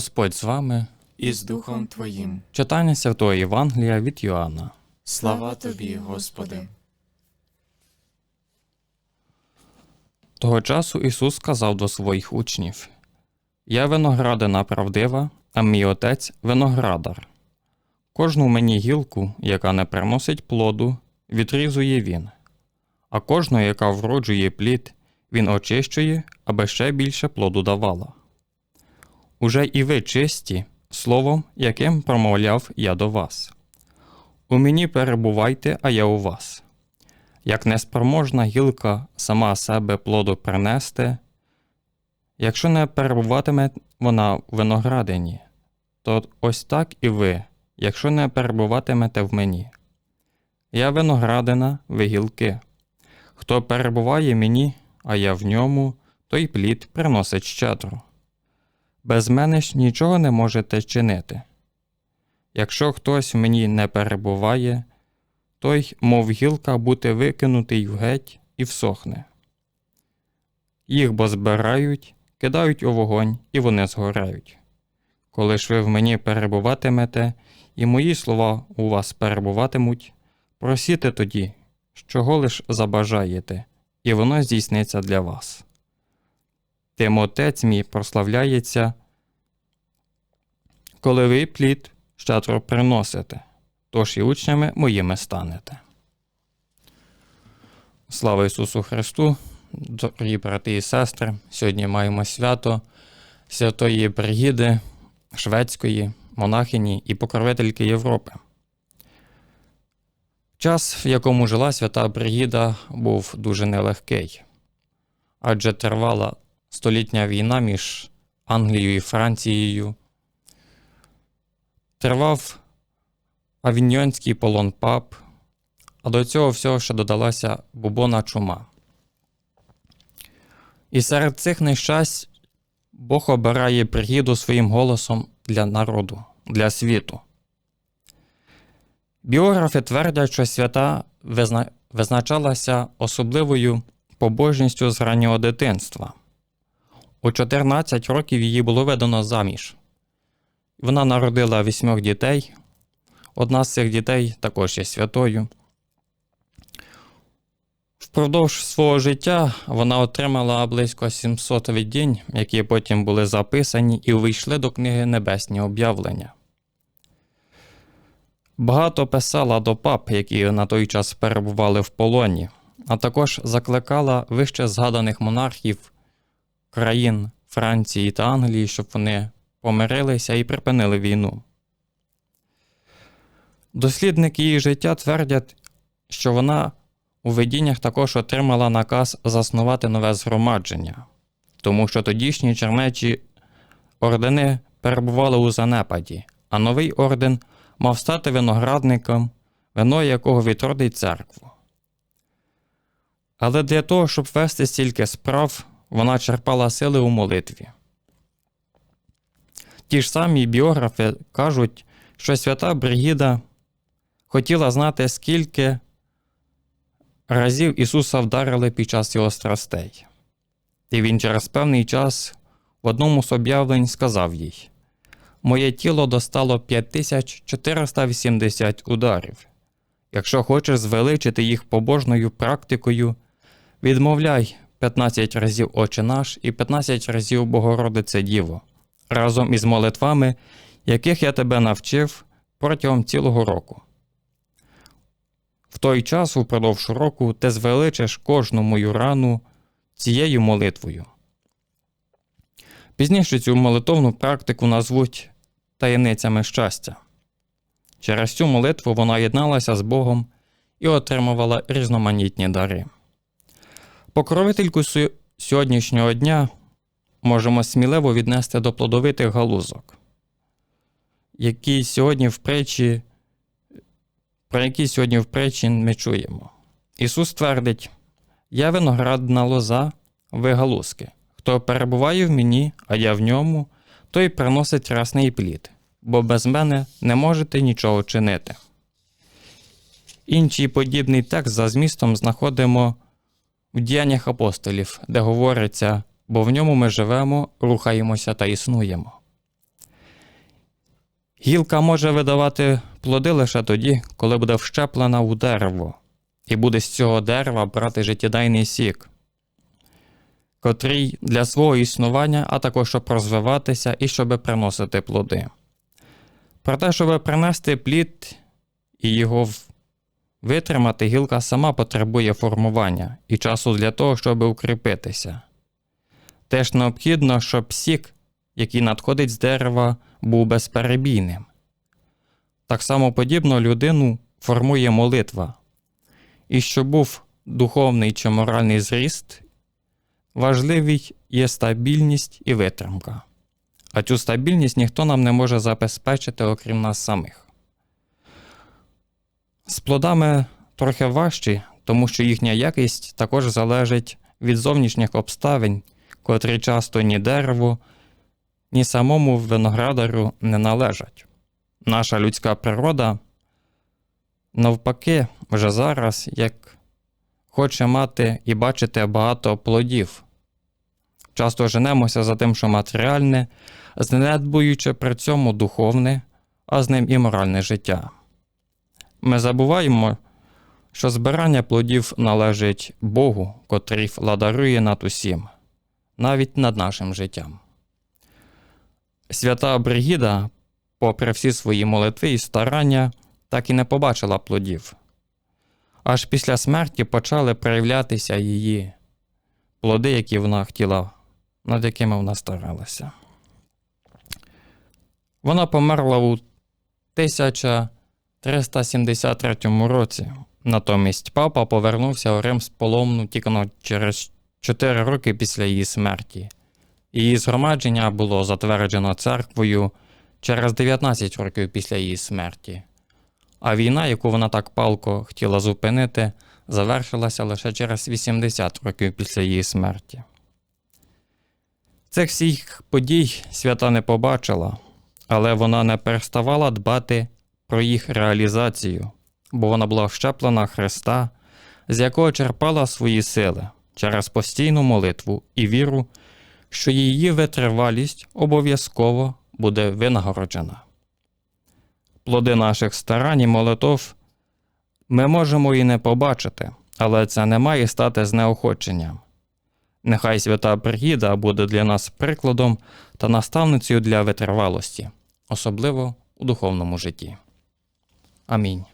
Господь з вами. і з Духом Твоїм. Читання Святого Євангелія від Йоанна. Слава Тобі, Господи. Того часу Ісус сказав до своїх учнів: Я виноградина правдива, а мій отець виноградар. Кожну мені гілку, яка не приносить плоду, відрізує він, а кожну, яка вроджує плід, він очищує, аби ще більше плоду давала. Уже і ви чисті, словом, яким промовляв я до вас. У мені перебувайте, а я у вас. Як неспроможна гілка сама себе плоду принести, якщо не перебуватиме вона в виноградині, то ось так і ви, якщо не перебуватимете в мені. Я виноградина, ви гілки. Хто перебуває мені, а я в ньому, той плід приносить щедро. Без мене ж нічого не можете чинити. Якщо хтось в мені не перебуває, той, мов гілка, бути викинутий в геть і всохне. Їх бо збирають, кидають у вогонь, і вони згорають. Коли ж ви в мені перебуватимете, і мої слова у вас перебуватимуть, просіте тоді, чого лиш забажаєте, і воно здійсниться для вас. Тим отець мій прославляється, коли ви плід щедро приносите тож і учнями моїми станете. Слава Ісусу Христу, дорогі брати і сестри! Сьогодні маємо свято Святої Бригіди, шведської, монахині і покровительки Європи. Час, в якому жила свята Бригіда, був дуже нелегкий, адже тривала столітня війна між Англією і Францією. Тривав авіньйонський полон пап, а до цього всього ще додалася бубона чума. І серед цих нещасть Бог обирає пригіду своїм голосом для народу, для світу. Біографи твердять, що свята визначалася особливою побожністю з раннього дитинства. У 14 років її було видано заміж. Вона народила вісьмох дітей, Одна з цих дітей також є святою. Впродовж свого життя вона отримала близько 700 видінь, які потім були записані і увійшли до книги Небесні об'явлення. Багато писала до пап, які на той час перебували в полоні, а також закликала вище згаданих монархів країн Франції та Англії, щоб вони помирилися і припинили війну. Дослідники її життя твердять, що вона у видіннях також отримала наказ заснувати нове згромадження, тому що тодішні чернечі ордени перебували у занепаді, а новий орден мав стати виноградником, вино якого відродить церкву. Але для того, щоб вести стільки справ, вона черпала сили у молитві. Ті ж самі біографи кажуть, що свята Бригіда хотіла знати, скільки разів Ісуса вдарили під час його страстей. І він через певний час в одному з об'явлень сказав їй: Моє тіло достало 5480 ударів. Якщо хочеш звеличити їх побожною практикою, відмовляй 15 разів Отче наш і 15 разів Богородице Діво, разом із молитвами, яких я тебе навчив протягом цілого року. В той час упродовж року ти звеличиш кожну мою рану цією молитвою. Пізніше цю молитовну практику назвуть таємницями щастя. Через цю молитву вона єдналася з Богом і отримувала різноманітні дари. Покровительку сьогоднішнього дня можемо сміливо віднести до плодовитих галузок, які сьогодні в притчі про які сьогодні в притчі ми чуємо. Ісус твердить: Я виноградна лоза, ви галузки. Хто перебуває в мені, а я в ньому, той приносить рясний плід, бо без мене не можете нічого чинити. Інший подібний текст за змістом знаходимо в діяннях апостолів, де говориться, бо в ньому ми живемо, рухаємося та існуємо. Гілка може видавати плоди лише тоді, коли буде вщеплена у дерево, і буде з цього дерева брати життєдайний сік, котрий для свого існування, а також щоб розвиватися і щоб приносити плоди. Про те, щоб принести плід і його витримати, гілка сама потребує формування і часу для того, щоб укріпитися. Теж необхідно, щоб сік, який надходить з дерева, був безперебійним. Так само подібно людину формує молитва. І щоб був духовний чи моральний зріст, важливий є стабільність і витримка. А цю стабільність ніхто нам не може забезпечити, окрім нас самих. З плодами трохи важчі, тому що їхня якість також залежить від зовнішніх обставин, котрі часто ні дереву, ні самому виноградарю не належать. Наша людська природа, навпаки, вже зараз, як хоче мати і бачити багато плодів. Часто женемося за тим, що матеріальне, знедбуючи при цьому духовне, а з ним і моральне життя. Ми забуваємо, що збирання плодів належить Богу, котрий владарує над усім, навіть над нашим життям. Свята Бригіда, попри всі свої молитви і старання, так і не побачила плодів. Аж після смерті почали проявлятися її плоди, які вона хотіла, над якими вона старалася. Вона померла у 1373 році. Натомість папа повернувся у Рим з поломну тільки через 4 роки після її смерті. Її згромадження було затверджено церквою через 19 років після її смерті. А війна, яку вона так палко хотіла зупинити, завершилася лише через 80 років після її смерті. Цих всіх подій свята не побачила, але вона не переставала дбати про їх реалізацію, бо вона була вщеплена Христа, з якого черпала свої сили через постійну молитву і віру, що її витривалість обов'язково буде винагороджена. Плоди наших старань і молитов ми можемо і не побачити, але це не має стати знеохоченням. Нехай свята Бригіда буде для нас прикладом та наставницею для витривалості, особливо у духовному житті. Амінь.